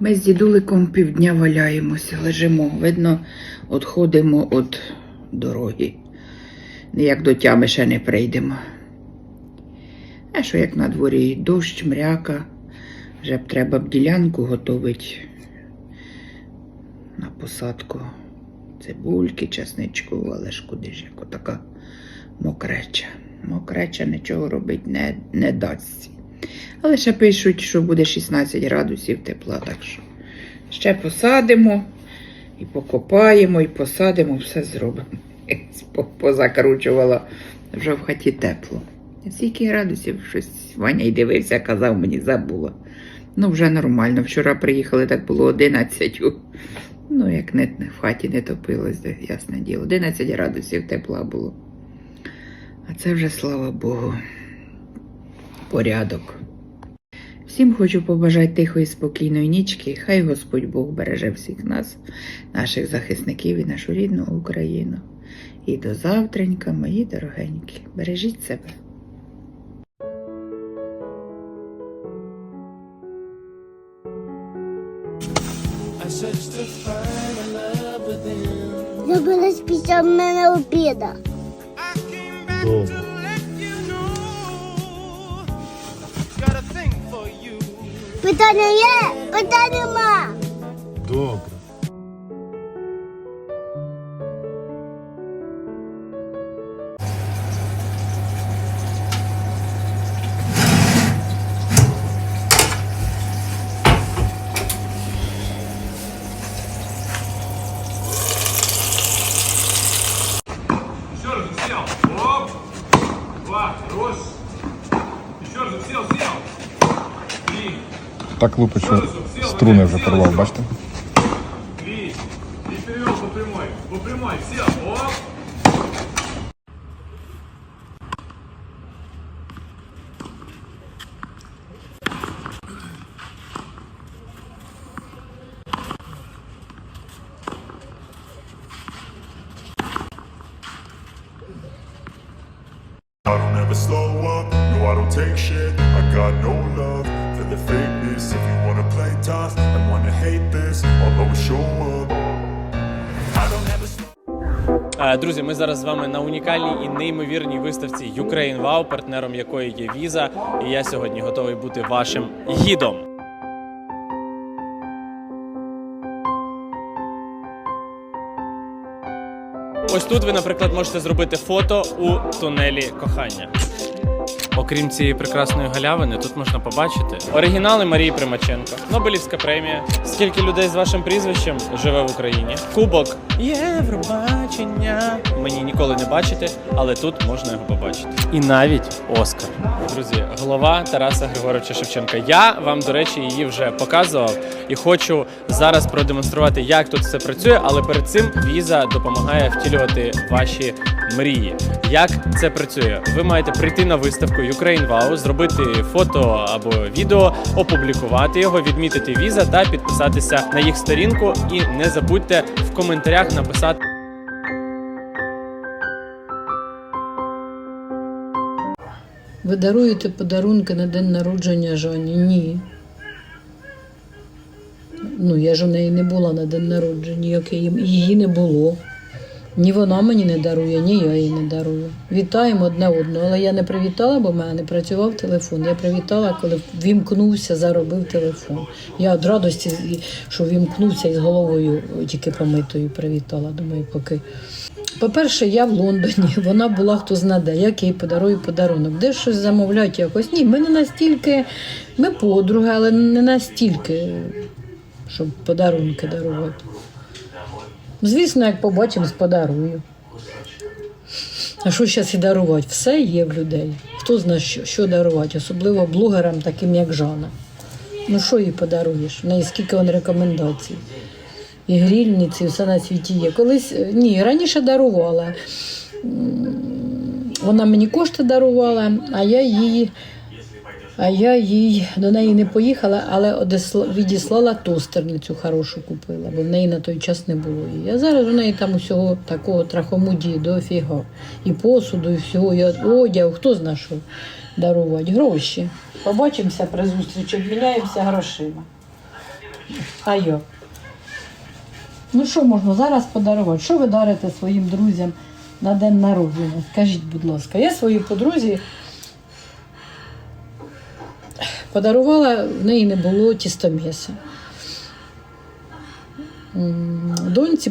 Ми з дідуликом півдня валяємося, лежимо. Видно, відходимо від дороги. Ніяк до тями ще не прийдемо. А що як на дворі дощ, мряка, вже б треба б ділянку готувати на посадку цибульки, чесничку, але ж куди ж як така мокреча. Мокреча нічого робити не, не дасть. Але ще пишуть, що буде 16 градусів тепла, так що ще посадимо і покопаємо, і посадимо, все зробимо. Позакручувала вже в хаті тепло. Скільки градусів щось Ваня й дивився, казав, мені забула. Ну, вже нормально. Вчора приїхали, так було 11. Ну, як не, в хаті не топилось, ясне діло. 11 градусів тепла було. А це вже, слава Богу, порядок. Всім хочу побажати тихої, спокійної нічки. Хай Господь Бог береже всіх нас, наших захисників і нашу рідну Україну. І до завтренька, мої дорогенькі. Бережіть себе. Зробилась після мене обіда. Добре. Питання є, питань нема. Добре. Так лупичу струни вже порвав, бачите? I don't ever slow up, no I don't take shit. I got no love Друзі, ми зараз з вами на унікальній і неймовірній виставці Ukraine Wow, партнером якої є віза. І я сьогодні готовий бути вашим гідом. Ось тут ви, наприклад, можете зробити фото у тунелі кохання. Окрім цієї прекрасної галявини, тут можна побачити оригінали Марії Примаченко, Нобелівська премія. Скільки людей з вашим прізвищем живе в Україні? Кубок Євробачення. Мені ніколи не бачити, але тут можна його побачити. І навіть Оскар. Друзі, голова Тараса Григоровича Шевченка. Я вам, до речі, її вже показував і хочу зараз продемонструвати, як тут все працює. Але перед цим віза допомагає втілювати ваші мрії. Як це працює? Ви маєте прийти на виставку Ukraine Wow, зробити фото або відео, опублікувати його, відмітити віза та підписатися на їх сторінку. І не забудьте в коментарях написати. Ви даруєте подарунки на день народження Жані? Ні. Ну, я ж у неї не була на день народження, її не було. Ні вона мені не дарує, ні я їй не дарую. Вітаємо одне одного, але я не привітала, бо в мене не працював телефон. Я привітала, коли вімкнувся, заробив телефон. Я від радості, що вімкнувся і з головою тільки помитою привітала. Думаю, поки. По-перше, я в Лондоні, вона була хто знаде, як їй подарую подарунок. Де щось замовляють якось. Ні, ми не настільки, ми подруги, але не настільки, щоб подарунки дарувати. Звісно, як побачимо, подарую. А що зараз і дарувати? Все є в людей. Хто знає, що, що дарувати, особливо блогерам, таким як Жана. Ну що їй подаруєш? В неї скільки он рекомендацій. І грільниці, все на світі є. Колись е, ні, раніше дарувала. Вона мені кошти дарувала, а я їй, а я їй до неї не поїхала, але одесла- відіслала тостерницю хорошу купила, бо в неї на той час не було її. А зараз у неї там усього такого трахомудії дофіга. І посуду, і всього, і одяг, хто знає, що дарувати. Гроші. Побачимося при зустрічі, обміняємося грошима. А йо. Ну що можна зараз подарувати? Що ви дарите своїм друзям на день народження? Скажіть, будь ласка, я своїй подрузі подарувала, в неї не було тістоміса. Доньці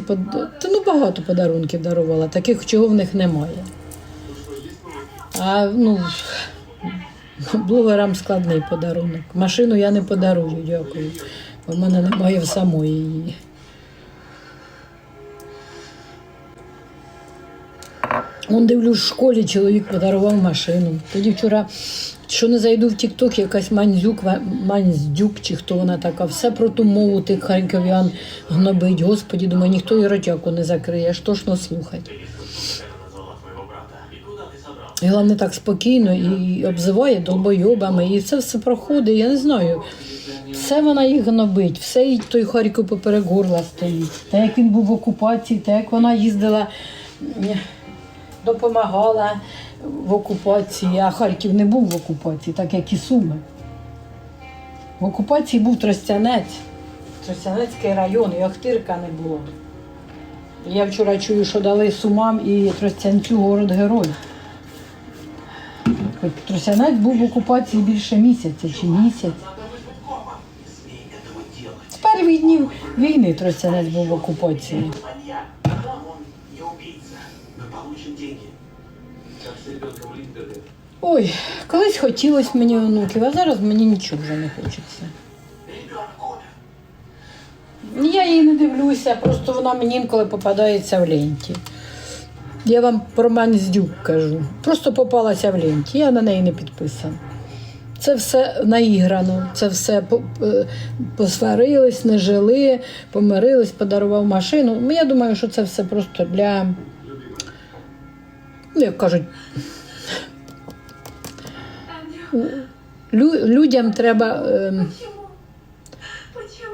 та ну багато подарунків дарувала, таких, чого в них немає. А ну, блогерам складний подарунок. Машину я не подарую, дякую. В мене немає в самої її. Он дивлюсь, в школі чоловік подарував машину. Тоді вчора, що не зайду в Тік-Ток, якась манзюк, манздюк, чи хто вона така, все про ту мову тих харків'ян гнобить. Господі, думаю, ніхто і ротяку не закриє, аж тошно слухати. І головне так спокійно і обзиває долбойобами, і це все проходить, я не знаю. Все вона їх гнобить, все їй той Харків поперек горла стоїть. Та як він був в окупації, та як вона їздила, допомагала в окупації, а Харків не був в окупації, так як і Суми. В окупації був Тростянець, Тростянецький район, і Охтирка не було. Я вчора чую, що дали Сумам і Тростянцю город герой. Тростянець був в окупації більше місяця чи місяць. З перших днів війни Тростянець був в окупації. Ой, колись хотілося мені онуків, а зараз мені нічого вже не хочеться. Я її не дивлюся, просто вона мені інколи попадається в ленті. Я вам про Мандздюк кажу. Просто попалася в ленті, я на неї не підписана. Це все наіграно, це все е, посварились, не жили, помирились, подарував машину. Ну, Я думаю, що це все просто для, ну, як кажуть, лю- людям треба. ем,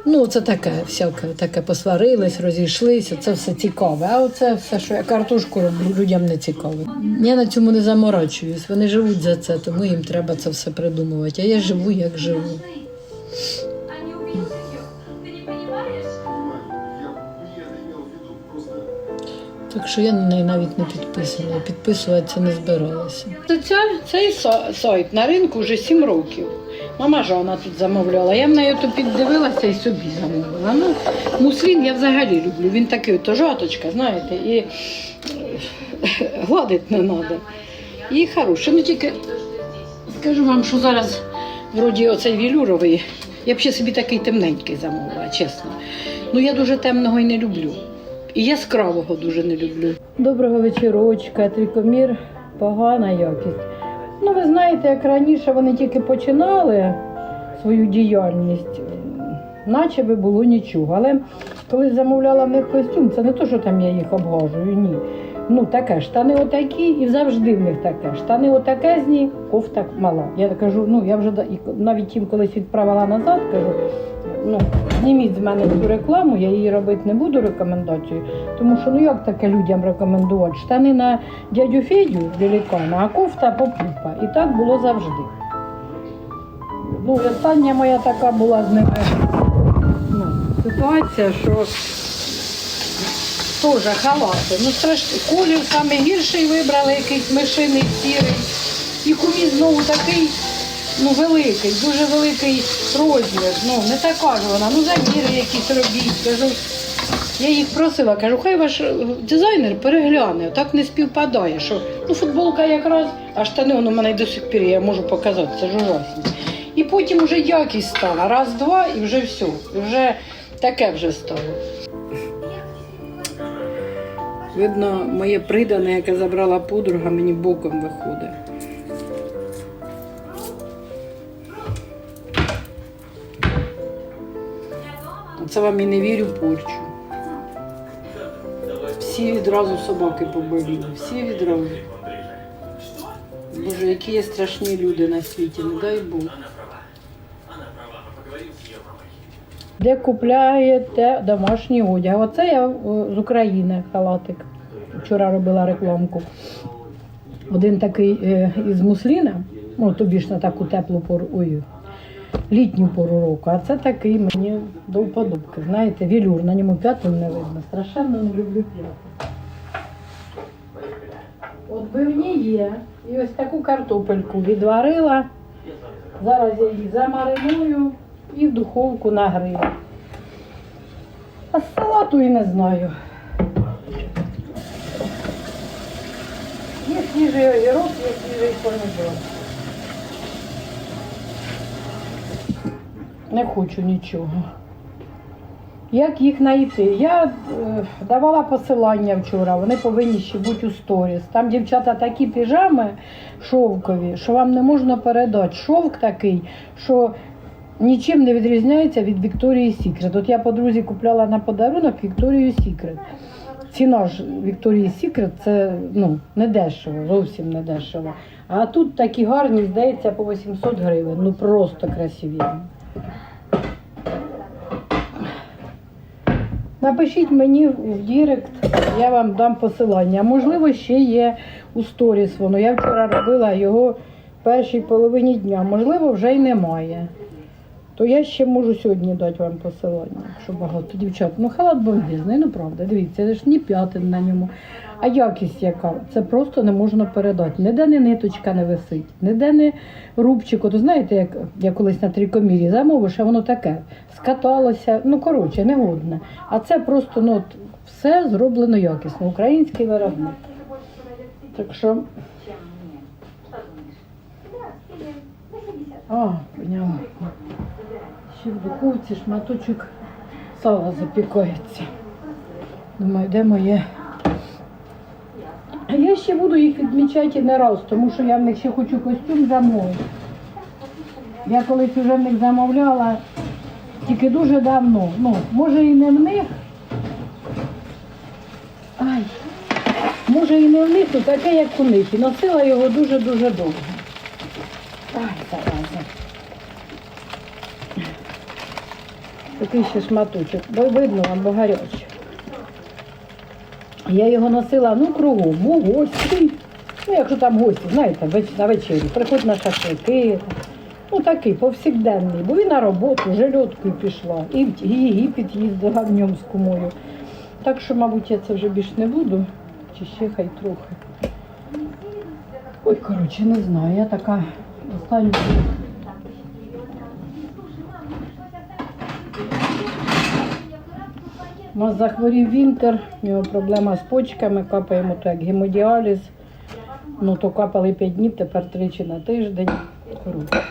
Ну, це таке, всяке, таке посварились, розійшлися, це все цікаве. А оце все, що я картошку роблю, людям не цікаве. Я на цьому не заморачуюсь. Вони живуть за це, тому їм треба це все придумувати. А я живу, як живу. Так що я на неї навіть не підписана. Підписуватися не збиралася. Ця, цей са- сайт на ринку вже сім років. Мама Жана тут замовляла. Я в неї то піддивилася і собі замовила. Ну, муслін я взагалі люблю. Він такий, то жаточка, знаєте, і е, гладить не треба. І хороший. Ну тільки скажу вам, що зараз вроді оцей вілюровий. Я б ще собі такий темненький замовила, чесно. Ну я дуже темного і не люблю. І яскравого дуже не люблю. Доброго вечорочка, трикомір, погана якість. Ну, ви знаєте, як раніше вони тільки починали свою діяльність, наче би було нічого. Але коли замовляла в них костюм, це не то, що там я їх обгажую, ні. Ну, таке, штани отакі і завжди в них таке. Штани отакезні, кофта мала. Я кажу, ну я вже навіть їм колись відправила назад, кажу, ну, зніміть з мене цю рекламу, я її робити не буду рекомендацію, тому що ну як таке людям рекомендувати? Штани на дядю Федю великана, а кофта попупа. І так було завжди. Ну, остання моя така була з ними ну, ситуація, що теж халати. Ну, страшно. Колір гірший вибрали, якийсь мишиний сірий. І кумі знову такий ну, великий, дуже великий розмір. Ну, не така ж вона, ну заміри якісь робіть. Кажу, я їх просила, кажу, хай ваш е, дизайнер перегляне, так не співпадає, що ну, футболка якраз, а штани воно в мене до сих пір, я можу показати, це ж ужасно. І потім вже якість стала, раз-два і вже все. І вже таке вже стало. Видно, моє придане, яке забрала подруга, мені боком виходить. Це вам і не вірю порчу. Всі відразу собаки поболіли, всі відразу. Боже, які є страшні люди на світі, не дай Бог. Де купляєте домашній одяг? Оце я е, з України халатик. Вчора робила рекламку. Один такий е, із мусліна, ну тобі ж на таку теплу пору. Ой, літню пору року. А це такий мені до вподобки. Знаєте, вілюр, на ньому п'ятин не видно. Страшенно не люблю п'ятин. Отбивні є. І ось таку картопельку відварила. Зараз я її замариную і в духовку нагрію. А салату і не знаю. Є свіжий огірок, є свіжий помідор. Не хочу нічого. Як їх знайти? Я е, давала посилання вчора, вони повинні ще бути у сторіс. Там дівчата такі піжами шовкові, що вам не можна передати. Шовк такий, що нічим не відрізняється від Вікторії Сікрет. От я подрузі купляла на подарунок Вікторію Сікрет. Ціна ж Вікторії Сікрет це ну, не дешево, зовсім не дешево. А тут такі гарні, здається, по 800 гривень. Ну просто красиві. Напишіть мені в Дірект, я вам дам посилання. Можливо, ще є у сторіс воно. Я вчора робила його в першій половині дня. Можливо, вже й немає. То я ще можу сьогодні дати вам посилання, якщо багато дівчат. Ну, халат бомбізний, ну правда, дивіться, це ж ні п'ятин на ньому. А якість яка? Це просто не можна передати. Ніде не ниточка не висить, ніде не рубчик. От знаєте, як я колись на трикомірі замовиш, а воно таке скаталося. Ну, коротше, негодне. А це просто ну, от, все зроблено якісно, український виробник. Так що. А, поняла. Ще в духовці шматочок сала запікається. Думаю, де моє. А я ще буду їх відмічати не раз, тому що я в них ще хочу костюм замовити. Я колись вже в них замовляла тільки дуже давно. Ну, може і не в них. Ай. Може і не в них, то таке, як у них. І носила його дуже-дуже довго. Ай, зараза. Такий ще шматочок. Бо видно вам, бо гаряче. Я його носила ну кругом, у гості. Ну, якщо там гості, знаєте, на вечері, приходь на шашлики. Ну такий повсякденний, бо і на роботу, вже льоткою пішла, і в Єгипет їздила в ньому з кумою. Так що, мабуть, я це вже більш не буду, чи ще хай трохи. Ой, коротше, не знаю, я така останню. У нас захворів Вінтер, у нього проблема з почками, капаємо то як гемодіаліз. Ну то капали 5 днів, тепер тричі на тиждень. Коротше.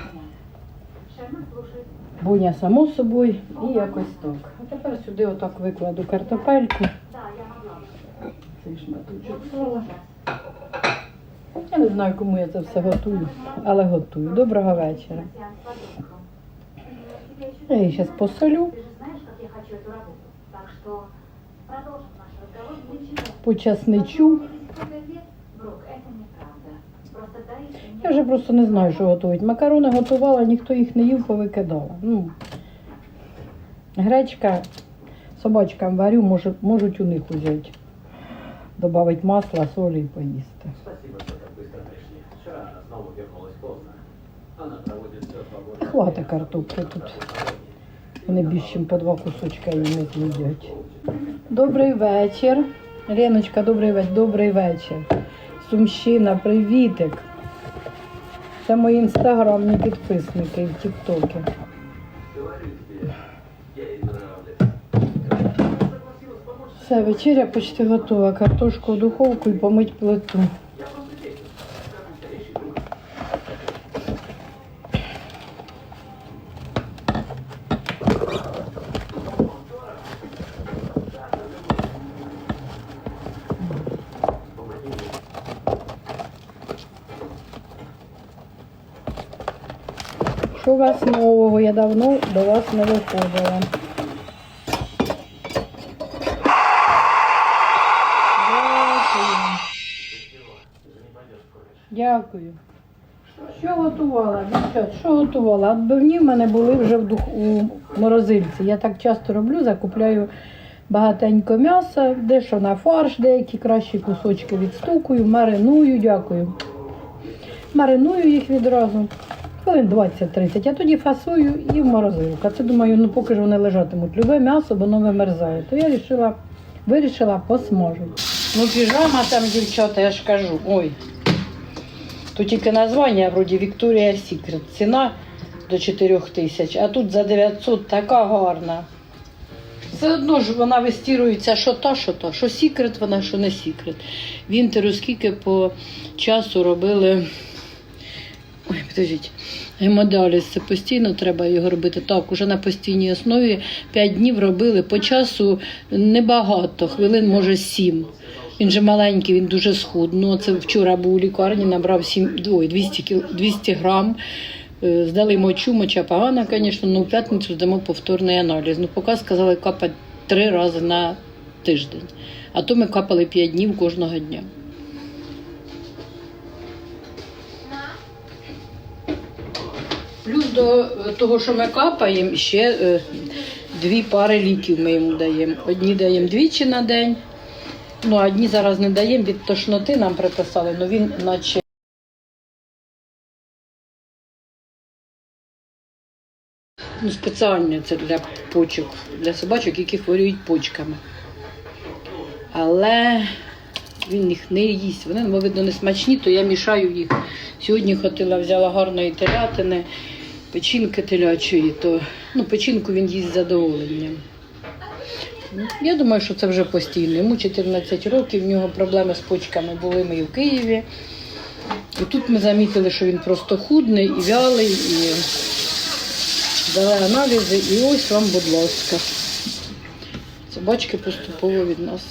Буня само собою і якось так. А тепер сюди отак викладу картопельку. Цей шматочок сала. Я не знаю, кому я це все готую, але готую. Доброго вечора. Я її зараз посолю. Почасничу. Я вже просто не знаю, що готувати. Макарони готувала, ніхто їх не їв, повикидала. Ну, гречка собачкам варю, може, можуть у них взяти. Добавить масла, солі і поїсти. Хвата картоплі тут. Вони більше ніж по два кусочка її не. Добрий вечір. Леночка, добрий вечір. Добрий вечір. Сумщина, привітик. Це мої інстаграмні підписники в Тіктокі. Все, вечеря почти готова. Картошку в духовку і помить плиту. Що у вас нового? Я давно до вас не виходила. Дякую. Що готувала, дівчат? Що готувала? Отбивні в мене були вже в дух... у морозильці. Я так часто роблю, закупляю багатенько м'яса, дещо на фарш, деякі кращі кусочки відстукую, мариную, дякую. Мариную їх відразу. Хвилин 20-30, а тоді фасую і в морозилку. Це думаю, ну поки ж вони лежатимуть. Любе м'ясо, воно вимерзає. То я вирішила, вирішила посмажити. Ну, піжама там, дівчата, я ж кажу. Ой. Тут тільки названня, вроді Victoria's Secret. Ціна до 4 тисяч, а тут за 900 така гарна. Все одно ж вона вистірується, що та, що та, що секрет вона, що не секрет. Вінтеру скільки по часу робили. Ой, підождіть. Гемодіаліз це постійно треба його робити. Так, уже на постійній основі 5 днів робили по часу небагато, хвилин, може, 7. Він же маленький, він дуже схуд. Ну, це вчора був у лікарні, набрав 7, ой, 200, кіл, 200 грам. Е, Здали мочу, моча погана, звісно, ну в п'ятницю здамо повторний аналіз. Ну, поки сказали капати три рази на тиждень. А то ми капали 5 днів кожного дня. До е, того, що ми капаємо, ще е, дві пари ліків ми йому даємо. Одні даємо двічі на день, ну а одні зараз не даємо від тошноти, нам приписали, ну він наче. Ну, спеціально це для почок, для собачок, які хворіють почками. Але він їх не їсть. Вони, видно, не смачні, то я мішаю їх. Сьогодні хотіла, взяла гарної телятини, печінки телячої, то ну, печінку він їсть з задоволенням. Я думаю, що це вже постійно. Йому 14 років, в нього проблеми з почками були ми і в Києві. І тут ми замітили, що він просто худний і вялий, і дали аналізи, і ось вам, будь ласка. Собачки поступово від нас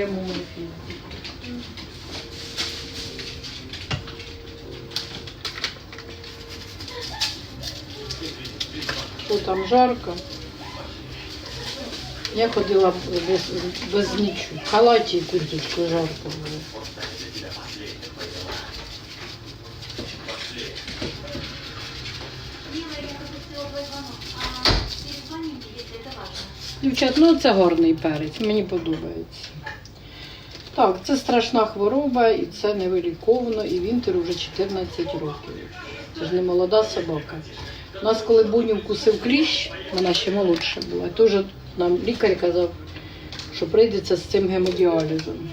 прямому ефірі. Що там жарко? Я ходила без, без нічого. В халаті курточку жарко було. Дівчат, ну це гарний перець, мені подобається. Так, це страшна хвороба і це невиліковно, і Вінтеру вже 14 років. Це ж не молода собака. У нас, коли Буню вкусив кліщ, вона ще молодша була, теж нам лікар казав, що прийдеться з цим гемодіалізом.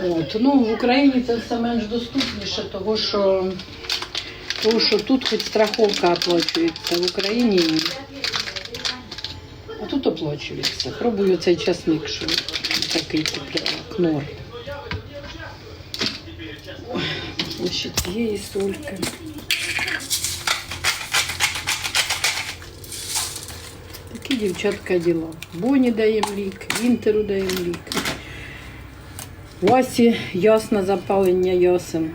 От. Ну, в Україні це все менш доступніше, того що, того, що тут хоч страховка оплачується, в Україні ні. А тут оплачується. Пробую цей часник, що такий теплячок, норм. Ой, Ось ще цієї сольки. Такі дівчатка діла. Боні даємо лік, Вінтеру даємо лік. Васі ясне запалення ясен.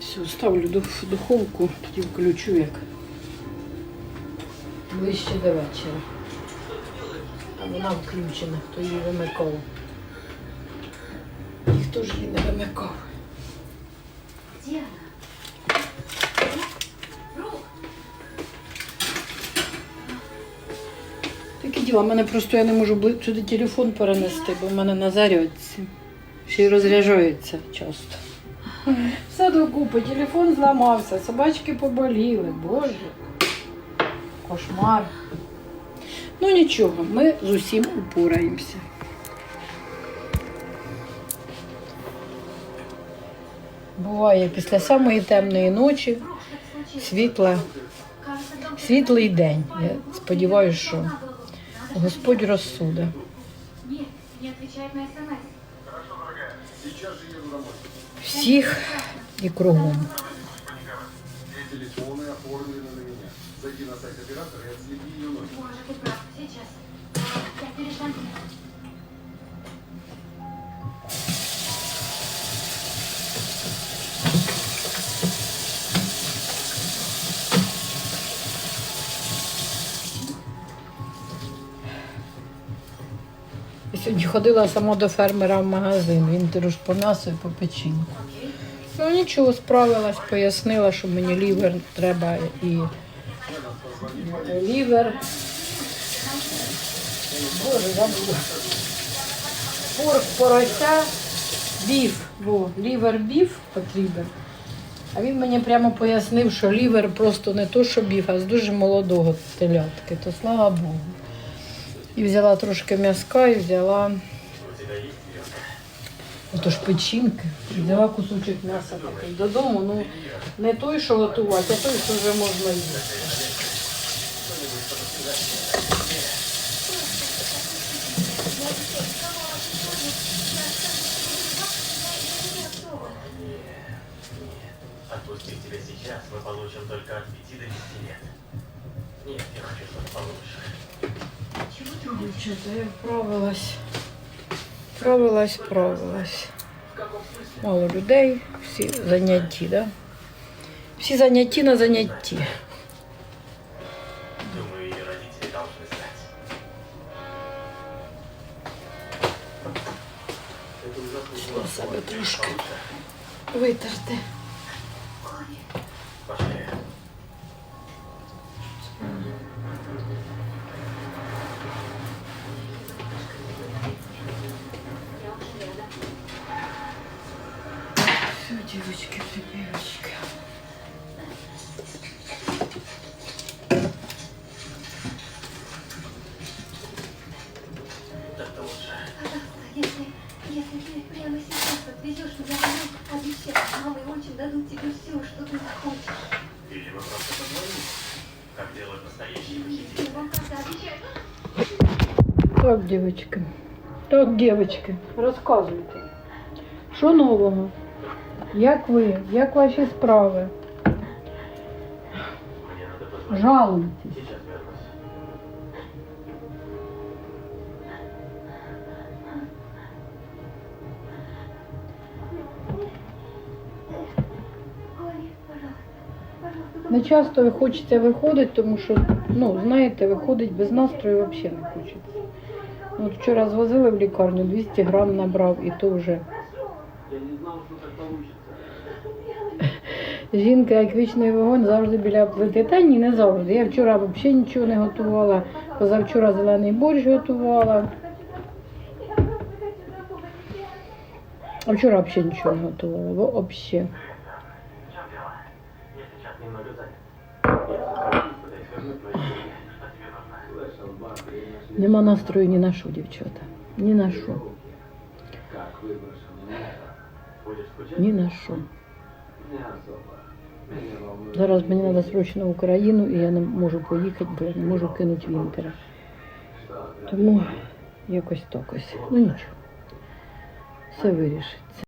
Все, ставлю дух- духовку, тоді включу як ближче до вечора. А вона включена, хто її вимикав. Ніхто ж її не вимикав. Где она? Такі діла, в мене просто я не можу сюди телефон перенести, бо в мене на зарядці. Ще й розряджається часто. Все докупи, телефон зламався, собачки поболіли, боже. Кошмар. Ну нічого, ми з усім упораємося. Буває після самої темної ночі світла, світлий день. Я сподіваюся, що Господь розсуде. Нет, не отвечает на смс. всіх і кругом. Боже, ты прав. Сейчас. Я перешла. Сьогодні ходила сама до фермера в магазин, він теж по м'ясу і по печінку. Ну нічого, справилась, пояснила, що мені лівер треба і лівер. Боже, забула. Порк, порося, біф. Во, лівер біф потрібен. А він мені прямо пояснив, що лівер просто не то, що біф, а з дуже молодого телятки, то слава Богу. І взяла трошки м'язка і взяла отож печінки. І взяла кусочок м'яса такий додому. Ну, не той, що готувати, а той, що вже можна їсти. Отпустив тебя сейчас, мы получим только от 5 до 10 лет. Нет, я хочу, чтобы получше. Дівчата, я вправилась. Вправилась, вправилась. Мало людей, всі занятті, да? Всі занятті на занятті. Себе трошки витерти. Дівчатки. Так, дівчатки, розказуйте. Що нового? Як ви? Як ваші справи? Жалуйтесь. Не часто хочеться виходити, тому що, ну, знаєте, виходить без настрою взагалі не хочеться. От вчора звозили в лікарню, 200 грам набрав і то вже. Жінка, як вічний вогонь, завжди біля плити. Та ні, не завжди. Я вчора взагалі нічого не готувала. Позавчора зелений борщ готувала. А вчора взагалі нічого не готувала. Взагалі. Нема настрою ні на що, дівчата. Ні на що. Ні на що. Зараз мені треба срочно в Україну, і я не можу поїхати, бо я не можу кинути Вінтера. Тому якось так ось. Ну нічого. Все вирішиться.